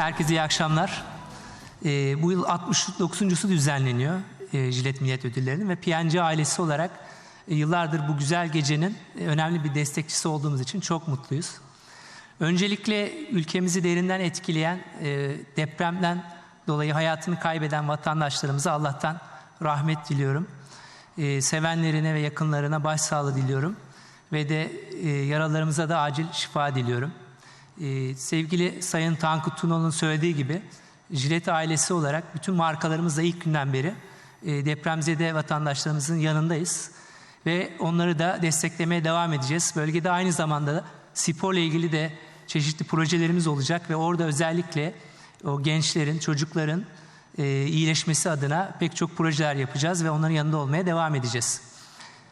Herkese iyi akşamlar. Ee, bu yıl 69.sü düzenleniyor e, Jilet Millet Ödülleri'nin ve PNC ailesi olarak e, yıllardır bu güzel gecenin e, önemli bir destekçisi olduğumuz için çok mutluyuz. Öncelikle ülkemizi derinden etkileyen e, depremden dolayı hayatını kaybeden vatandaşlarımıza Allah'tan rahmet diliyorum. E, sevenlerine ve yakınlarına başsağlığı diliyorum. Ve de e, yaralarımıza da acil şifa diliyorum. E, sevgili Sayın Tankut Tunalı'nın söylediği gibi Jilet ailesi olarak bütün markalarımızla ilk günden beri e, depremzede vatandaşlarımızın yanındayız. Ve onları da desteklemeye devam edeceğiz. Bölgede aynı zamanda da sporla ilgili de çeşitli projelerimiz olacak ve orada özellikle o gençlerin, çocukların e, iyileşmesi adına pek çok projeler yapacağız ve onların yanında olmaya devam edeceğiz.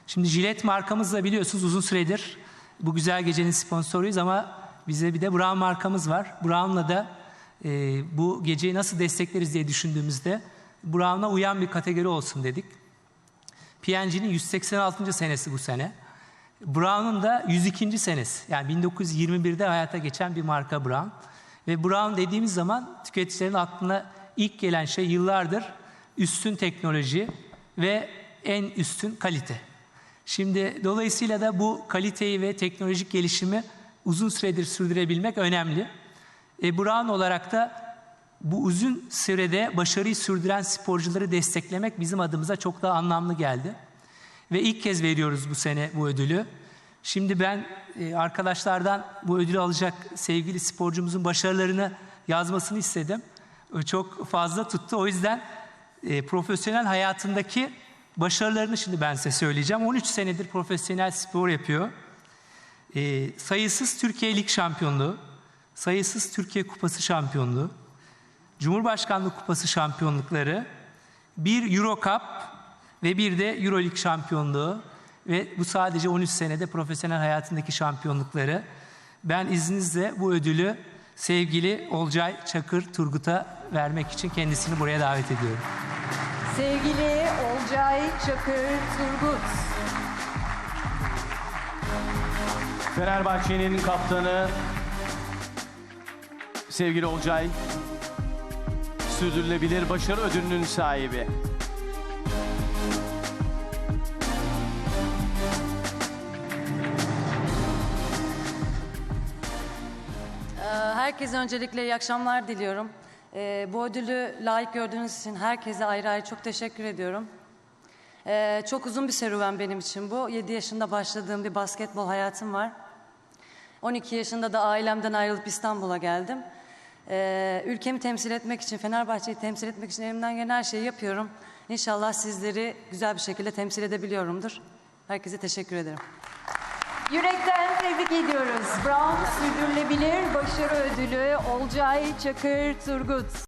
Şimdi Jilet markamızla biliyorsunuz uzun süredir bu güzel gecenin sponsoruyuz ama bize bir de Brown markamız var. Brown'la da e, bu geceyi nasıl destekleriz diye düşündüğümüzde Brown'a uyan bir kategori olsun dedik. P&G'nin 186. senesi bu sene. Brown'un da 102. senesi. Yani 1921'de hayata geçen bir marka Brown. Ve Brown dediğimiz zaman tüketicilerin aklına ilk gelen şey yıllardır üstün teknoloji ve en üstün kalite. Şimdi dolayısıyla da bu kaliteyi ve teknolojik gelişimi uzun süredir sürdürebilmek önemli. E, Brown olarak da bu uzun sürede başarıyı sürdüren sporcuları desteklemek bizim adımıza çok daha anlamlı geldi. Ve ilk kez veriyoruz bu sene bu ödülü. Şimdi ben e, arkadaşlardan bu ödülü alacak sevgili sporcumuzun başarılarını yazmasını istedim. E, Çok fazla tuttu. O yüzden e, profesyonel hayatındaki başarılarını şimdi ben size söyleyeceğim. 13 senedir profesyonel spor yapıyor. E, sayısız Türkiye Lig şampiyonluğu, sayısız Türkiye Kupası şampiyonluğu, Cumhurbaşkanlığı Kupası şampiyonlukları, bir Euro Cup ve bir de Euro Lig şampiyonluğu ve bu sadece 13 senede profesyonel hayatındaki şampiyonlukları. Ben izninizle bu ödülü sevgili Olcay Çakır Turgut'a vermek için kendisini buraya davet ediyorum. Sevgili Olcay Çakır Turgut. Fenerbahçe'nin kaptanı sevgili Olcay sürdürülebilir başarı ödülünün sahibi. Ee, Herkese öncelikle iyi akşamlar diliyorum. Ee, Bu ödülü layık gördüğünüz için herkese ayrı ayrı çok teşekkür ediyorum. Ee, Çok uzun bir serüven benim için bu. 7 yaşında başladığım bir basketbol hayatım var. 12 yaşında da ailemden ayrılıp İstanbul'a geldim. Ee, Ülkemi temsil etmek için, Fenerbahçe'yi temsil etmek için elimden gelen her şeyi yapıyorum. İnşallah sizleri güzel bir şekilde temsil edebiliyorumdur. Herkese teşekkür ederim. Yürekten tebrik ediyoruz. Brown Sürdürülebilir Başarı Ödülü Olcay Çakır Turgut.